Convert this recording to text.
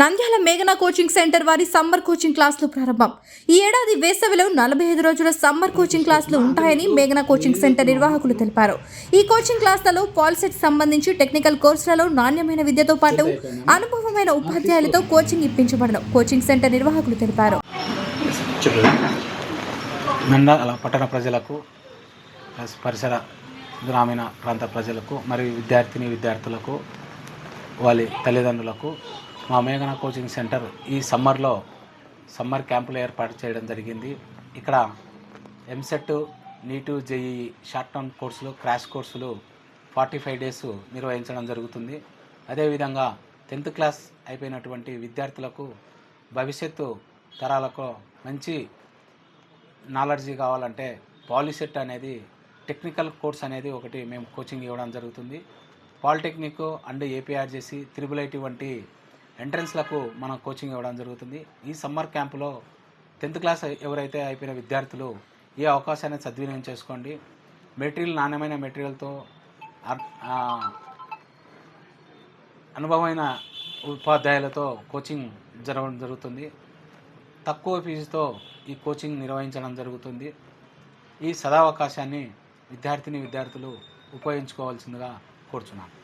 నంద్యాల మేఘన coaching centre వారి summer coaching క్లాసులు ప్రారంభం. ఈ ఏడాది వేసవిలో నలభై ఐదు రోజుల సమ్మర్ కోచింగ్ క్లాసులు ఉంటాయని మేఘన కోచింగ్ సెంటర్ నిర్వాహకులు తెలిపారు. ఈ కోచింగ్ క్లాసులలో పాలిసెట్ సంబంధించి టెక్నికల్ కోర్సులలో నాణ్యమైన విద్యతో పాటు అనుభవమైన ఉపాధ్యాయులతో కోచింగ్ ఇప్పించబడను కోచింగ్ సెంటర్ నిర్వాహకులు తెలిపారు. పట్టణ ప్రజలకు పరిసర గ్రామీణ ప్రాంత ప్రజలకు మరియు విద్యార్థిని విద్యార్థులకు వాళ్ళ తల్లిదండ్రులకు మా మేఘన కోచింగ్ సెంటర్ ఈ సమ్మర్లో సమ్మర్ క్యాంపులు ఏర్పాటు చేయడం జరిగింది. ఇక్కడ EAMCET NEET JEE short term కోర్సులు క్రాష్ కోర్సులు ఫార్టీ ఫైవ్ డేస్ నిర్వహించడం జరుగుతుంది. అదేవిధంగా టెన్త్ క్లాస్ అయిపోయినటువంటి విద్యార్థులకు భవిష్యత్తు తరాలకు మంచి నాలెడ్జీ కావాలంటే పాలిసెట్ అనేది టెక్నికల్ కోర్స్ అనేది ఒకటి మేము కోచింగ్ ఇవ్వడం జరుగుతుంది. Polytechnic and APRJC triple IT వంటి ఎంట్రన్స్లకు మనం కోచింగ్ ఇవ్వడం జరుగుతుంది. ఈ సమ్మర్ క్యాంపులో టెన్త్ క్లాస్ ఎవరైతే అయిపోయిన విద్యార్థులు ఏ అవకాశాన్ని సద్వినియోగం చేసుకోండి. మెటీరియల్ నాణ్యమైన మెటీరియల్తో అనుభవమైన ఉపాధ్యాయులతో కోచింగ్ జరగడం జరుగుతుంది. తక్కువ ఫీజుతో ఈ కోచింగ్ నిర్వహించడం జరుగుతుంది. ఈ సదావకాశాన్ని విద్యార్థిని విద్యార్థులు ఉపయోగించుకోవాల్సిందిగా కోరుచున్నాను.